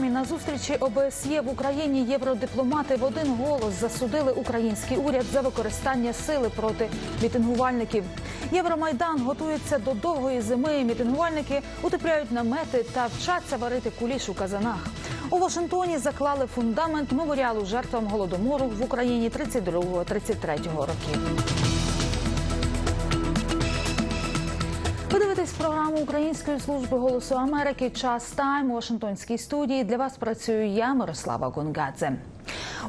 Сьогодні на зустрічі ОБСЄ в Україні євродипломати в один голос засудили український уряд за використання сили проти мітингувальників. Євромайдан готується до довгої зими. Мітингувальники утепляють намети та вчаться варити куліш у казанах. У Вашингтоні заклали фундамент меморіалу жертвам голодомору в Україні 32-33 років. Дивитесь програму Української служби голосу Америки. Час тайм у Вашингтонській студії. Для вас працюю я, Мирослава Гонгадзе.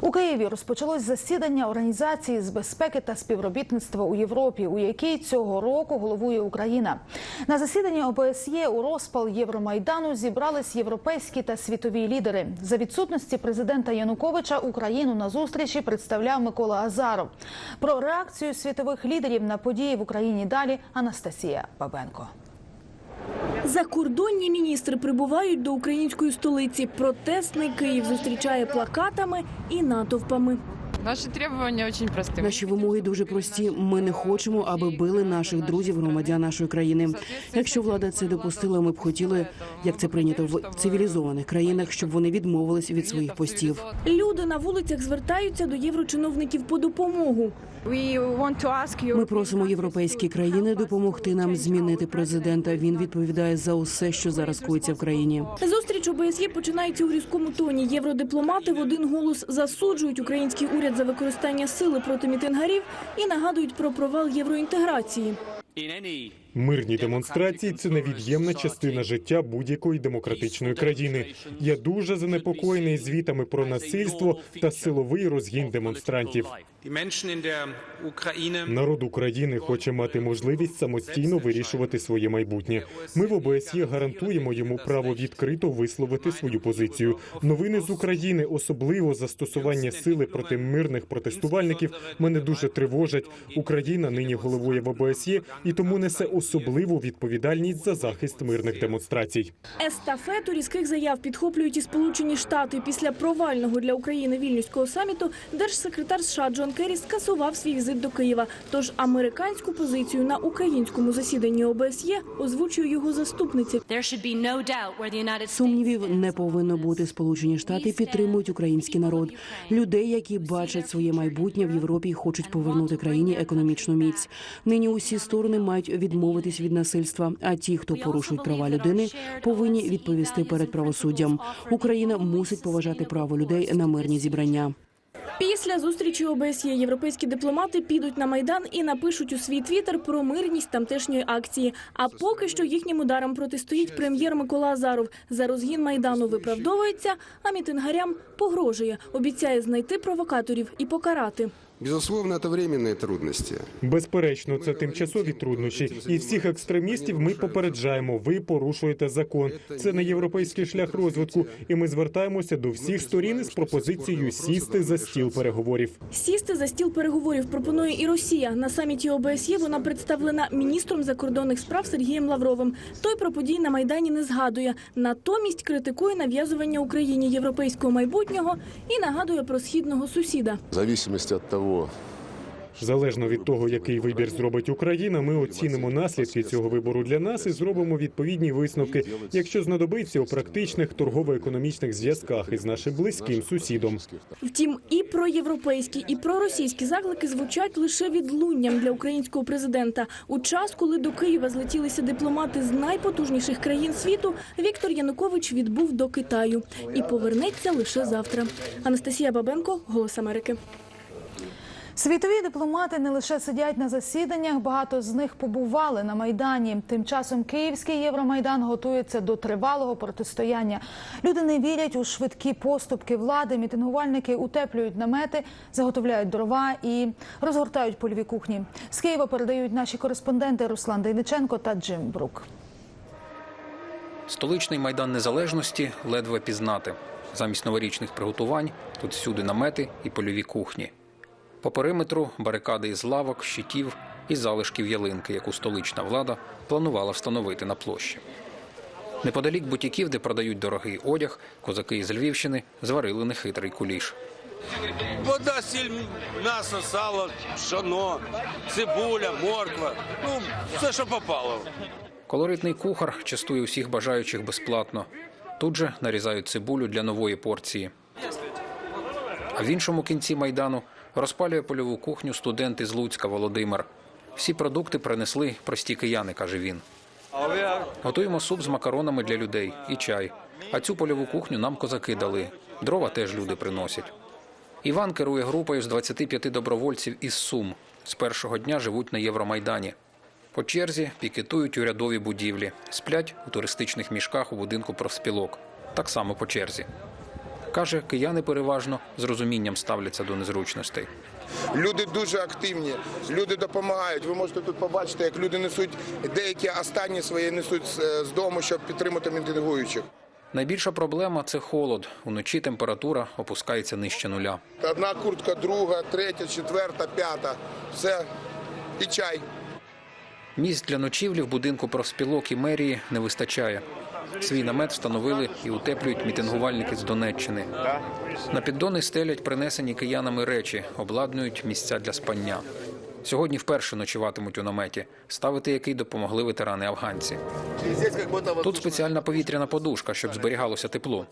У Києві розпочалось засідання організації з безпеки та співробітництва у Європі, у якій цього року головує Україна. На засіданні ОБСЄ у розпал Євромайдану зібрались європейські та світові лідери. За відсутності президента Януковича Україну на зустрічі представляв Микола Азаров. Про реакцію світових лідерів на події в Україні далі Анастасія Бабенко. Закордонні міністри прибувають до української столиці. Протестний Київ зустрічає плакатами і натовпами. Наші требування дуже прості. Наші вимоги дуже прості. Ми не хочемо, аби били наших друзів, громадян нашої країни. Якщо влада це допустила, ми б хотіли, як це прийнято в цивілізованих країнах, щоб вони відмовились від своїх постів. Люди на вулицях звертаються до єврочиновників по допомогу. Ми просимо європейські країни допомогти нам змінити президента. Він відповідає за усе, що зараз коїться в країні. Зустріч ОБСЄ починається у різкому тоні. Євродипломати в один голос засуджують український уряд за використання сили проти мітингарів і нагадують про провал євроінтеграції. Мирні демонстрації це невід'ємна частина життя будь-якої демократичної країни. Я дуже занепокоєний звітами про насильство та силовий розгін демонстрантів. Народ України хоче мати можливість самостійно вирішувати своє майбутнє. Ми в ОБСЄ гарантуємо йому право відкрито висловити свою позицію. Новини з України, особливо застосування сили проти мирних протестувальників, мене дуже тривожать. Україна нині головує в ОБСЄ і тому несе особливу відповідальність за захист мирних демонстрацій. Естафету різких заяв підхоплюють і Сполучені Штати. Після провального для України вільнюського саміту держсекретар США Джон Керрі скасував свій візит до Києва. Тож американську позицію на українському засіданні ОБСЄ озвучує його заступниця. Сумнівів не повинно бути. Сполучені Штати підтримують український народ, людей, які бачать своє майбутнє в Європі і хочуть повернути країні економічну міць. Нині усі сторони мають відмовитись від насильства. А ті, хто порушують права людини, повинні відповісти перед правосуддям. Україна мусить поважати право людей на мирні зібрання. Після зустрічі ОБСЄ європейські дипломати підуть на майдан і напишуть у свій твіттер про мирність тамтешньої акції. А поки що їхнім ударам протистоїть прем'єр Микола Азаров. За розгін майдану виправдовується, а мітингарям погрожує. Обіцяє знайти провокаторів і покарати. Безусловно, это временные трудности. Безперечно, це тимчасові труднощі, і всіх екстремістів ми попереджаємо. Ви порушуєте закон. Це не європейський шлях розвитку, і ми звертаємося до всіх сторін із пропозицією сісти за стіл переговорів. Сісти за стіл переговорів пропонує і Росія. На саміті ОБСЄ вона представлена міністром закордонних справ Сергієм Лавровим. Той про події на майдані не згадує. Натомість критикує нав'язування Україні європейського майбутнього і нагадує про східного сусіда. В зависимости от того, Залежно від того, який вибір зробить Україна, ми оцінимо наслідки цього вибору для нас і зробимо відповідні висновки, якщо знадобиться у практичних торгово-економічних зв'язках із нашим близьким сусідом. Втім, і проєвропейські, і проросійські заклики звучать лише відлунням для українського президента. У час, коли до Києва злетілися дипломати з найпотужніших країн світу, Віктор Янукович відбув до Китаю і повернеться лише завтра. Анастасія Бабенко, Голос Америки. Світові дипломати не лише сидять на засіданнях, багато з них побували на майдані. Тим часом Київський Євромайдан готується до тривалого протистояння. Люди не вірять у швидкі поступки влади. Мітингувальники утеплюють намети, заготовляють дрова і розгортають польові кухні. З Києва передають наші кореспонденти Руслан Дейниченко та Джим Брук. Столичний майдан незалежності ледве пізнати. Замість новорічних приготувань тут всюди намети і польові кухні. По периметру барикади із лавок, щитів і залишків ялинки, яку столична влада планувала встановити на площі. Неподалік бутіків, де продають дорогий одяг, козаки із Львівщини зварили нехитрий куліш. Вода, сіль, м'ясо, сало, пшоно, цибуля, морква. Ну, все, що попало. Колоритний кухар частує усіх бажаючих безплатно. Тут же нарізають цибулю для нової порції. А в іншому кінці майдану розпалює польову кухню студент із Луцька Володимир. Всі продукти принесли прості кияни, каже він. Готуємо суп з макаронами для людей і чай. А цю польову кухню нам козаки дали. Дрова теж люди приносять. Іван керує групою з 25 добровольців із Сум. З першого дня живуть на Євромайдані. По черзі пікетують урядові будівлі, сплять у туристичних мішках у будинку профспілок. Так само по черзі. Каже, кияни переважно з розумінням ставляться до незручностей. Люди дуже активні, люди допомагають. Ви можете тут побачити, як люди несуть деякі останні свої несуть з- дому, щоб підтримати мітингуючих. Найбільша проблема це холод. Уночі температура опускається нижче нуля. Одна куртка, друга, третя, четверта, п'ята. Все і чай. Місць для ночівлі в будинку профспілок і мерії не вистачає. Свій намет встановили і утеплюють мітингувальники з Донеччини. На піддони стелять принесені киянами речі, обладнують місця для спання. Сьогодні вперше ночуватимуть у наметі, ставити який допомогли ветерани афганці. Тут спеціальна повітряна подушка, щоб зберігалося тепло.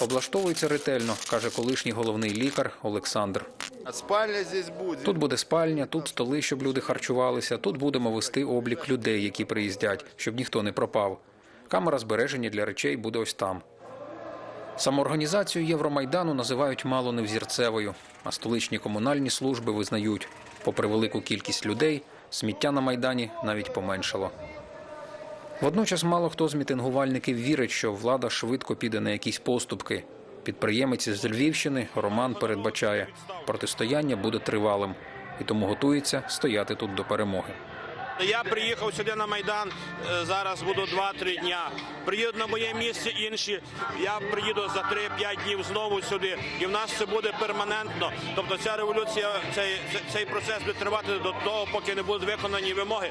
Облаштовується ретельно, каже колишній головний лікар Олександр. Спальня здесь буде. Тут буде спальня, тут столи, щоб люди харчувалися. Тут будемо вести облік людей, які приїздять, щоб ніхто не пропав. Камера збереження для речей буде ось там. Самоорганізацію Євромайдану називають мало невзірцевою, а столичні комунальні служби визнають, попри велику кількість людей, сміття на майдані навіть поменшало. Водночас мало хто з мітингувальників вірить, що влада швидко піде на якісь поступки. Підприємець з Львівщини Роман передбачає, протистояння буде тривалим і тому готується стояти тут до перемоги. Я приїхав сюди на Майдан, е, зараз буду 2-3 дня. Приїдуть на моє місце інші, я приїду за 3-5 днів знову сюди. І в нас це буде перманентно. Тобто ця революція, цей, цей процес буде тривати до того, поки не будуть виконані вимоги.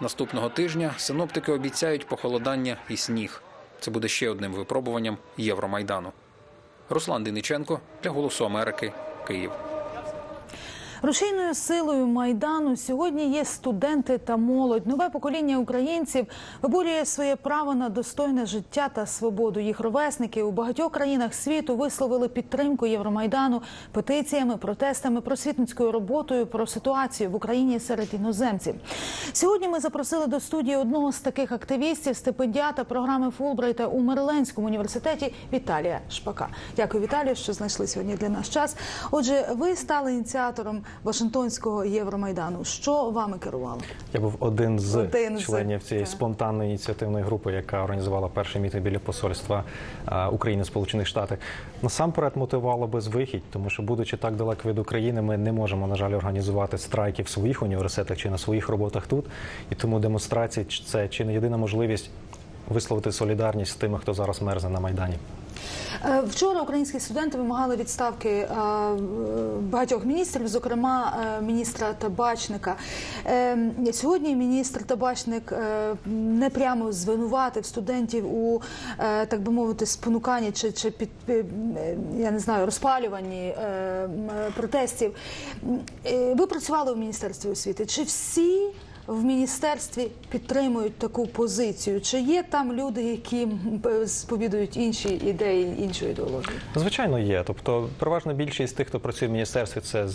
Наступного тижня синоптики обіцяють похолодання і сніг. Це буде ще одним випробуванням Євромайдану. Руслан Дениченко для Голосу Америки, Київ. Рушійною силою майдану сьогодні є студенти та молодь. Нове покоління українців виборює своє право на достойне життя та свободу. Їх ровесники у багатьох країнах світу висловили підтримку Євромайдану петиціями, протестами, просвітницькою роботою про ситуацію в Україні серед іноземців. Сьогодні ми запросили до студії одного з таких активістів, стипендіата програми Фулбрайта у Мериленському університеті Віталія Шпака. Дякую, Віталію, що знайшли сьогодні для нас час. Отже, ви стали ініціатором Вашингтонського Євромайдану. Що вами керувало? Я був один з Один з, членів цієї так. спонтанної ініціативної групи, яка організувала перший мітинг біля посольства України Сполучених Штатах. Насамперед мотивувало безвихідь, тому що, будучи так далеко від України, ми не можемо, на жаль, організувати страйки в своїх університетах чи на своїх роботах тут. І тому демонстрації це чи не єдина можливість висловити солідарність з тими, хто зараз мерзне на майдані. Е, Вчора українські студенти вимагали відставки е, багатьох міністрів, зокрема е, міністра табачника. Сьогодні міністр табачник не прямо звинуватив студентів у так би мовити спонуканні чи, чи під я не знаю розпалюванні протестів. Ви працювали у міністерстві освіти. Чи всі? В міністерстві підтримують таку позицію. Чи є там люди, які сповідують інші ідеї, іншу ідеологію? Звичайно, є. Тобто, переважна більшість тих, хто працює в міністерстві, це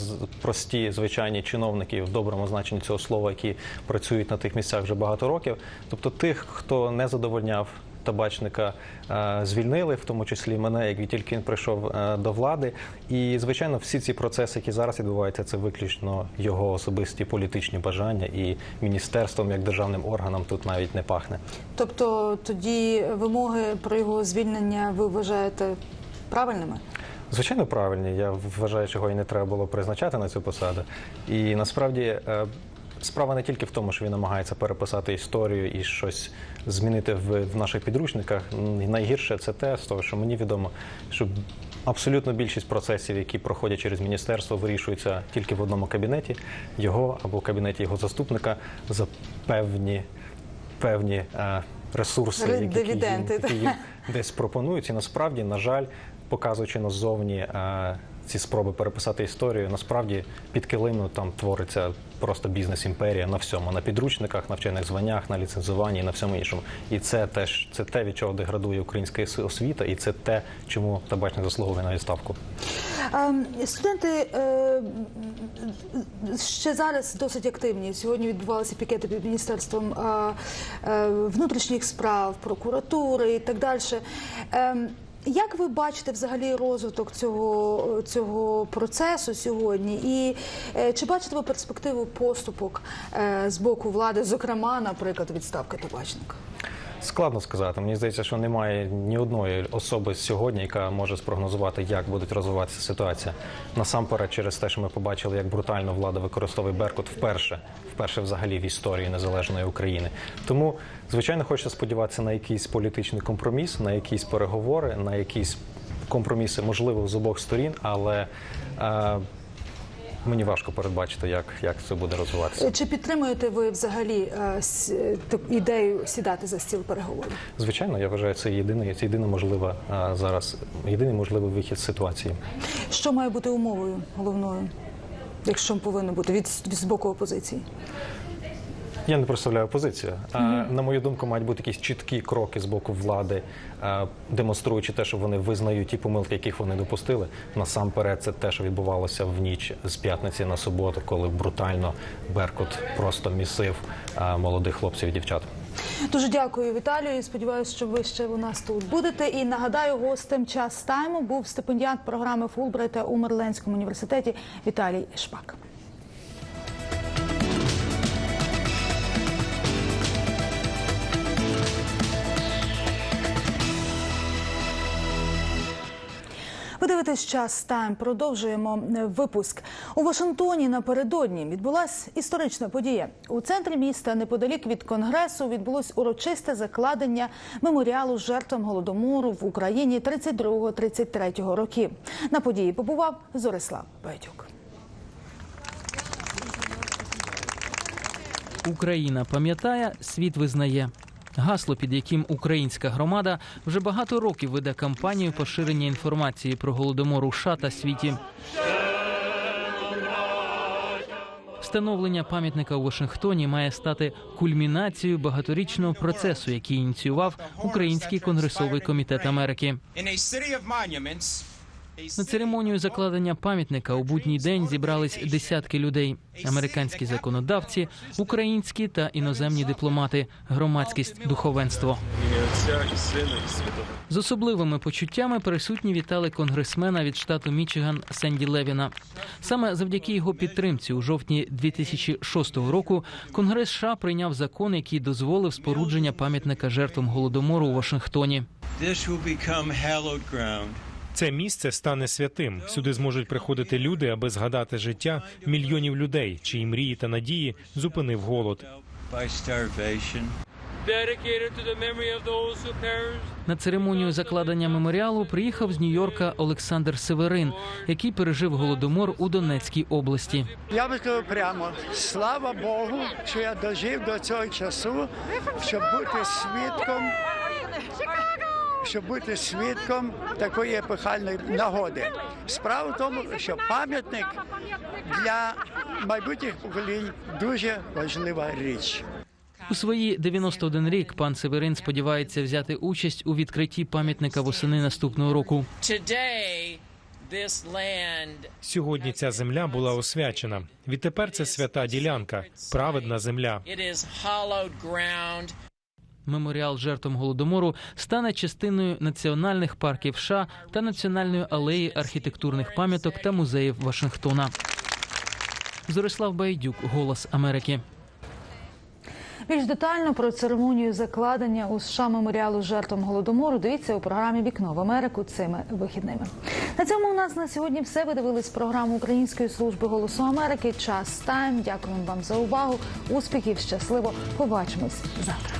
прості звичайні чиновники в доброму значенні цього слова, які працюють на тих місцях вже багато років. Тобто, тих, хто не задовольняв. Табачника е, звільнили, в тому числі мене, як тільки він прийшов е, до влади. І звичайно, всі ці процеси, які зараз відбуваються, це виключно його особисті політичні бажання, і міністерством як державним органом тут навіть не пахне. Тобто тоді вимоги про його звільнення ви вважаєте правильними? Звичайно, правильні. Я вважаю, що його і не треба було призначати на цю посаду. І насправді е, справа не тільки в тому, що він намагається переписати історію і щось змінити в, в наших підручниках. Найгірше це те, з того, що мені відомо, що абсолютно більшість процесів, які проходять через міністерство, вирішуються тільки в одному кабінеті його або в кабінеті його заступника за певні. Певні е, ресурси, які, які, їм- які їм десь пропонують. І насправді, на жаль, показуючи назовні е, ці спроби переписати історію, насправді під килимно там твориться просто бізнес-імперія на всьому, на підручниках, навчальних званнях, на ліцензуванні на всьому іншому. І це теж це те, від чого деградує українська освіта, і це те, чому табачник заслуговує на відставку. Ем, Студенти е, ще зараз досить активні. Сьогодні відбувалися пікети під міністерством е, е, внутрішніх справ, прокуратури і так далі. Як ви бачите взагалі розвиток цього, цього процесу сьогодні? І е, чи бачите ви перспективу поступок е, з боку влади, зокрема, наприклад, відставки табачника? Складно сказати. Мені здається, що немає ні одної особи сьогодні, яка може спрогнозувати, як буде розвиватися ситуація. Насамперед, через те, що ми побачили, як брутально влада використовує Беркут вперше, вперше взагалі в історії незалежної України. Тому, звичайно, хочеться сподіватися на якийсь політичний компроміс, на якісь переговори, на якісь компроміси, можливо, з обох сторін, але е, мені важко передбачити, як, як це буде розвиватися. Е, Чи підтримуєте ви взагалі е, с- е, ідею сідати за стіл переговорів? Звичайно, я вважаю, це єдиний, це єдина можлива а, зараз, єдиний можливий вихід з ситуації. Що має бути умовою головною, якщо повинно бути від, від з боку опозиції? Я не представляю позицію. А, На мою думку, мають бути якісь чіткі кроки з боку влади, демонструючи те, що вони визнають ті помилки, яких вони допустили. Насамперед, це те, що відбувалося в ніч з п'ятниці на суботу, коли брутально Беркут просто місив молодих хлопців і дівчат. Дуже дякую, Віталію. і Сподіваюся, що ви ще у нас тут будете. І нагадаю, гостем час тайму був стипендіант програми Фулбрайта у Мерленському університеті Віталій Шпак. Дивитесь час тайм. Продовжуємо е, випуск у Вашингтоні. Напередодні відбулася історична подія. У центрі міста, неподалік від конгресу, відбулось урочисте закладення меморіалу жертвам голодомору в Україні 32-33 років. На події побував Зорислав Байдюк. Україна пам'ятає, світ визнає. Гасло, під яким українська громада вже багато років веде кампанію поширення інформації про голодомор у США та світі. Встановлення пам'ятника у Вашингтоні має стати кульмінацією багаторічного процесу, який ініціював Український конгресовий комітет Америки. На церемонію закладення пам'ятника у будній день зібрались десятки людей: американські законодавці, українські та іноземні дипломати, громадськість, духовенство. З особливими почуттями присутні вітали конгресмена від штату Мічиган Сенді Левіна. Саме завдяки його підтримці у жовтні 2006 року Конгрес США прийняв закон, який дозволив спорудження пам'ятника жертвам голодомору у Вашингтоні. Це місце стане святим. Сюди зможуть приходити люди, аби згадати життя мільйонів людей, чиї мрії та надії зупинив голод. На церемонію закладення меморіалу приїхав з Нью-Йорка Олександр Северин, який пережив голодомор у Донецькій області. Я би сказав прямо, слава Богу, що я дожив до цього часу, щоб бути свідком, щоб бути свідком такої епохальної нагоди. Справа в тому, що пам'ятник для майбутніх поколінь дуже важлива річ. У свої 91 рік пан Северин сподівається взяти участь у відкритті пам'ятника восени наступного року. Сьогодні ця земля була освячена. Відтепер це свята ділянка, праведна земля. Меморіал жертвам голодомору стане частиною національних парків США та національної алеї архітектурних пам'яток та музеїв Вашингтона. Зорислав Байдюк, Голос Америки. Більш детально про церемонію закладення у США меморіалу жертвам голодомору дивіться у програмі Вікно в Америку цими вихідними. На цьому у нас на сьогодні все. Ви дивились програму Української служби голосу Америки. Час тайм. Дякуємо вам за увагу. Успіхів, щасливо. Побачимось завтра.